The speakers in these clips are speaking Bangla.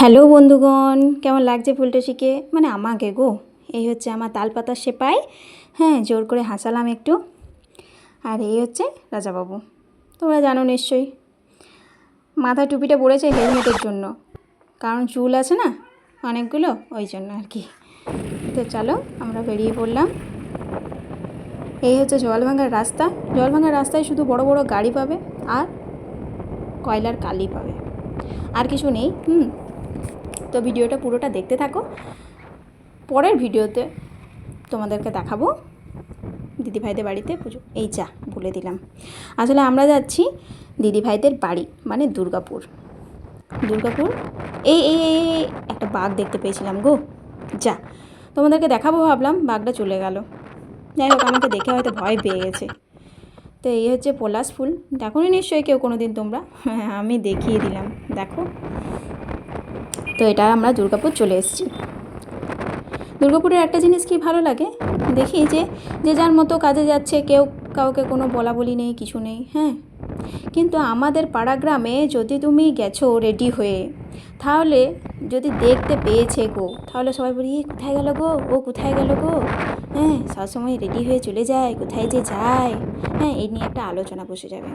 হ্যালো বন্ধুগণ, কেমন লাগছে ফুলটা শিখে? মানে আমাকে গো, এই হচ্ছে আমার তালপাতার সেপাই। হ্যাঁ জোর করে হাসালাম একটু। আর এই হচ্ছে রাজাবাবু। তোমরা জানো নিশ্চয়ই মাথায় টুপিটা পড়েছে হেলমেটের জন্য। কারণ চুল আছে না, অনেকগুলো, ওই জন্য আর কি। তো চলো, আমরা বেরিয়ে পড়লাম। এই হচ্ছে জলভাঙার রাস্তা। জলভাঙার রাস্তায় শুধু বড় বড় গাড়ি পাবে আর কয়লার কালি পাবে। আর কিছু নেই, হুম? তো ভিডিওটা পুরোটা দেখতে থাকো। পরের ভিডিওতে তোমাদেরকে দেখাবো দিদিভাইদের বাড়িতে পুজো। এই যা, বলে দিলাম। আসলে আমরা যাচ্ছি দিদিভাইদের বাড়ি মানে দুর্গাপুর। দুর্গাপুর? এই এই একটা বাঘ দেখতে পেয়েছিলাম গো। যা, তোমাদেরকে দেখাবো ভাবলাম, বাঘটা চলে গেল। যাই হোক, আমাকে দেখে হয়তো ভয় পেয়ে গেছে। তো এই হচ্ছে পলাশ ফুল। দেখো নিশ্চয়ই কেউ কোনো দিন তোমরা? হ্যাঁ আমি দেখিয়ে দিলাম। দেখো। তো এটা আমরা দুর্গাপুর চলে এসেছি। দুর্গাপুরের একটা জিনিস কি ভালো লাগে? দেখি যে যে যার মতো কাজে যাচ্ছে কেউ কাউকে কোনো বলা বলি নেই কিছু নেই হ্যাঁ? কিন্তু আমাদের পাড়া গ্রামে যদি তুমি গেছো রেডি হয়ে তাহলে যদি দেখতে পেয়েছে গো তাহলে সবাই বলি "এ, কোথায় গেল গো? ও কোথায় গেল গো? হ্যাঁ সবসময় রেডি হয়ে চলে যায় কোথায় যে যায়? হ্যাঁ এই নিয়ে একটা আলোচনা বসে যাবে।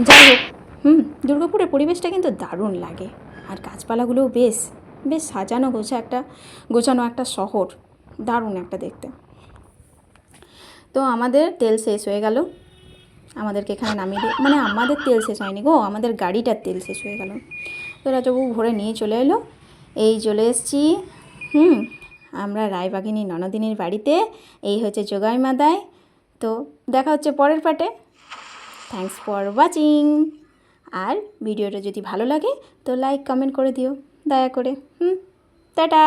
যাই হোক হুম দুর্গাপুরের পরিবেশটা কিন্তু দারুণ লাগে। আর গাছপালাগুলোও বেশ বেশ সাজানো গোছা একটা, গোছানো একটা শহর। দারুণ একটা দেখতে। তো আমাদের তেল শেষ হয়ে গেল। আমাদেরকে এখানে নামিয়ে দিয়ে মানে আমাদের তেল শেষ হয়নি গো, আমাদের গাড়িটার তেল শেষ হয়ে গেল। তো রাজাবাবু ভরে নিয়ে চলে এলো। এই চলে এসেছি। হুম, আমরা রায়বাগিনী ননদিনীর বাড়িতে। এই হচ্ছে যোগাই মাদায় তো দেখা হচ্ছে পরের পাটে। থ্যাংকস ফর ওয়াচিং আর ভিডিওটা যদি ভালো লাগে তো লাইক কমেন্ট করে দিও দয়া করে। হুম টাটা।